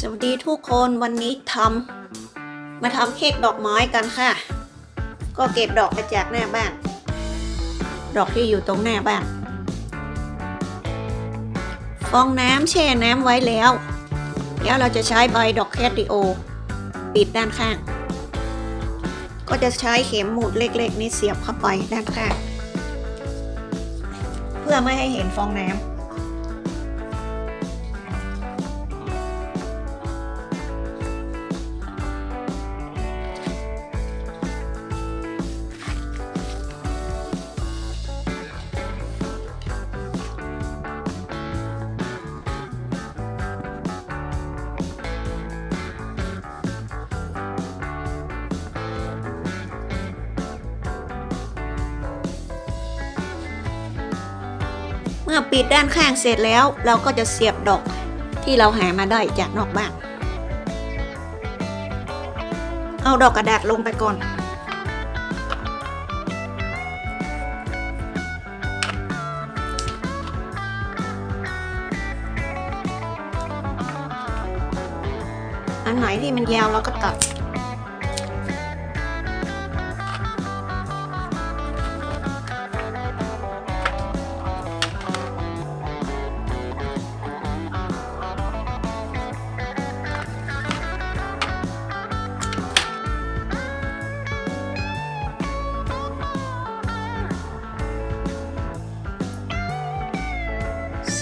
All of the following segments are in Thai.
สวัสดีทุกคนวันนี้ทำมาทำเค้กดอกไม้กันค่ะ ก็เก็บดอกมาจากหน้าบ้าน ดอกที่อยู่ตรงหน้าบ้าน ฟองน้ำแช่น้ำไว้แล้ว แล้วเราจะใช้ใบดอกแคตติโอ ปิดด้านข้าง ก็จะใช้เข็มหมุดเล็กๆ นี้เสียบเข้าไปด้านข้าง เพื่อไม่ให้เห็นฟองน้ำ เมื่อปิดด้านข้างเสร็จแล้ว เราก็จะเสียบดอกที่เราหามาได้จากนอกบ้าน เอาดอกกระดาษลงไปก่อนอันไหนที่มันยาวเราก็ตัด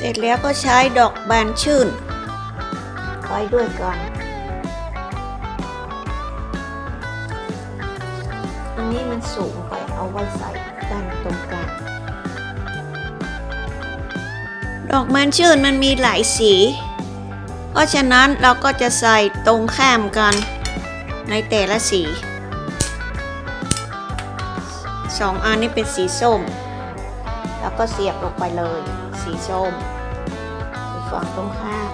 ร็จแล้วก็ใช้ดอกบานชื่นไว้ด้วยก่อนอันนี้มันสูงไปเอาไว้ใส่ด้านตรงกลาง ดอกบานชื่นมันมีหลายสี เพราะฉะนั้นเราก็จะใส่ตรงข้ามกันในแต่ละสีสองอันนี้เป็นสีส้ม แล้วก็เสียบลงไปเลย สีส้มฝั่งตรงข้าม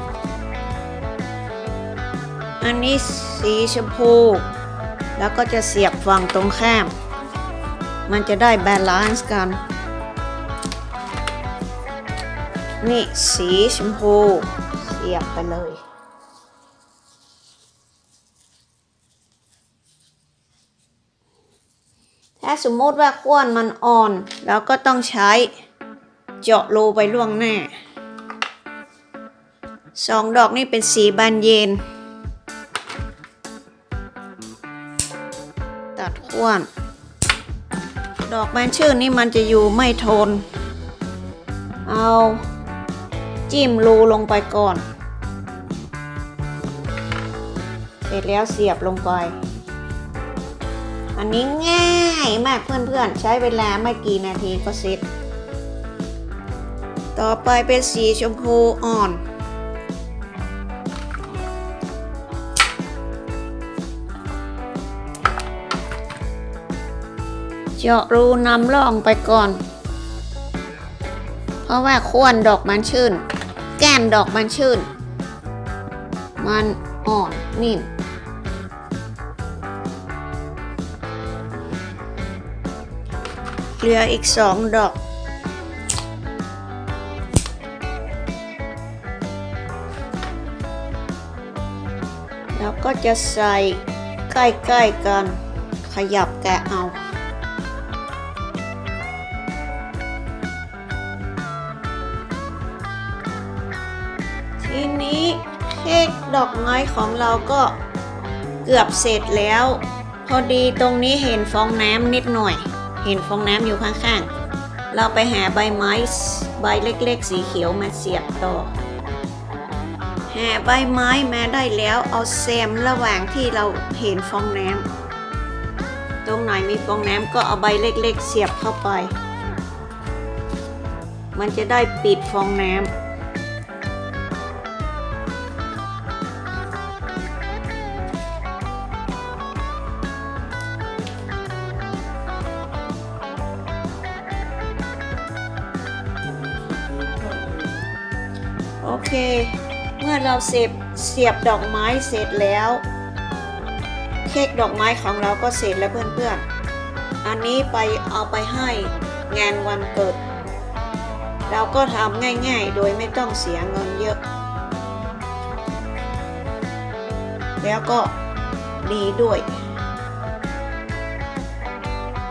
อันนี้สีชมพู แล้วก็จะเสียบฝั่งตรงข้าม มันจะได้บาลานซ์กัน นี่สีชมพู เสียบไปเลยถ้าสมมติว่าขั้วมันอ่อน เราก็ต้องใช้ เจาะรูไปล่วงหน้าสองดอกนี่เป็นสีบานเย็น ตัดขั้วดอกบานชื่นนี่มันจะอยู่ไม่ทน เอาจิ้มรูลงไปก่อน เสร็จแล้วเสียบลงไป อันนี้ง่ายมากเพื่อนๆ ใช้เวลาไม่กี่นาทีก็เสร็จ ต่อไปเป็นสีชมพูอ่อน เจาะรูนำร่องไปก่อน เพราะว่าควรดอกมันชื่น แก้มดอกมันชื่น มันอ่อนนิ่มเหลืออีกสองดอก ก็จะใส่ใกล้ๆกัน ขยับแกะเอา ทีนี้เค้กดอกไม้ของเราก็เกือบเสร็จแล้ว พอดีตรงนี้เห็นฟองน้ำนิดหน่อย เห็นฟองน้ำอยู่ข้างๆ เราไปหาใบไม้ใบเล็กๆ สีเขียวมาเสียบต่อ หาใบไม้มาได้แล้วเอาแซมระหว่างที่เราเห็นฟองน้ำตรงไหนมีฟองน้ำก็เอาใบเล็กๆ เสียบเข้าไป มันจะได้ปิดฟองน้ำโอเค เมื่อเราเสียบเสียบดอกไม้เสร็จแล้ว เค้กดอกไม้ของเราก็เสร็จแล้วเพื่อนๆ อันนี้ไปเอาไปให้งานวันเกิด เราก็ทำง่ายๆ โดยไม่ต้องเสียเงินเยอะ แล้วก็ดีด้วย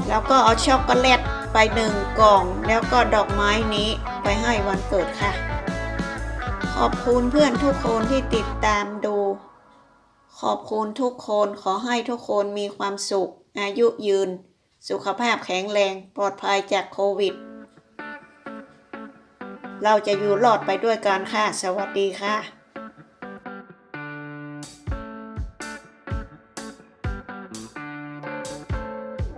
แล้วก็เอาช็อกโกแลตไปหนึ่งกล่อง แล้วก็ดอกไม้นี้ไปให้วันเกิดค่ะ ขอบคุณเพื่อนทุกคนที่ติดตามดู ขอบคุณทุกคนขอให้ทุกคนมีความสุข อายุยืน สุขภาพแข็งแรง ปลอดภัยจากโควิด เราจะอยู่รอดไปด้วยกันค่ะ สวัสดีค่ะ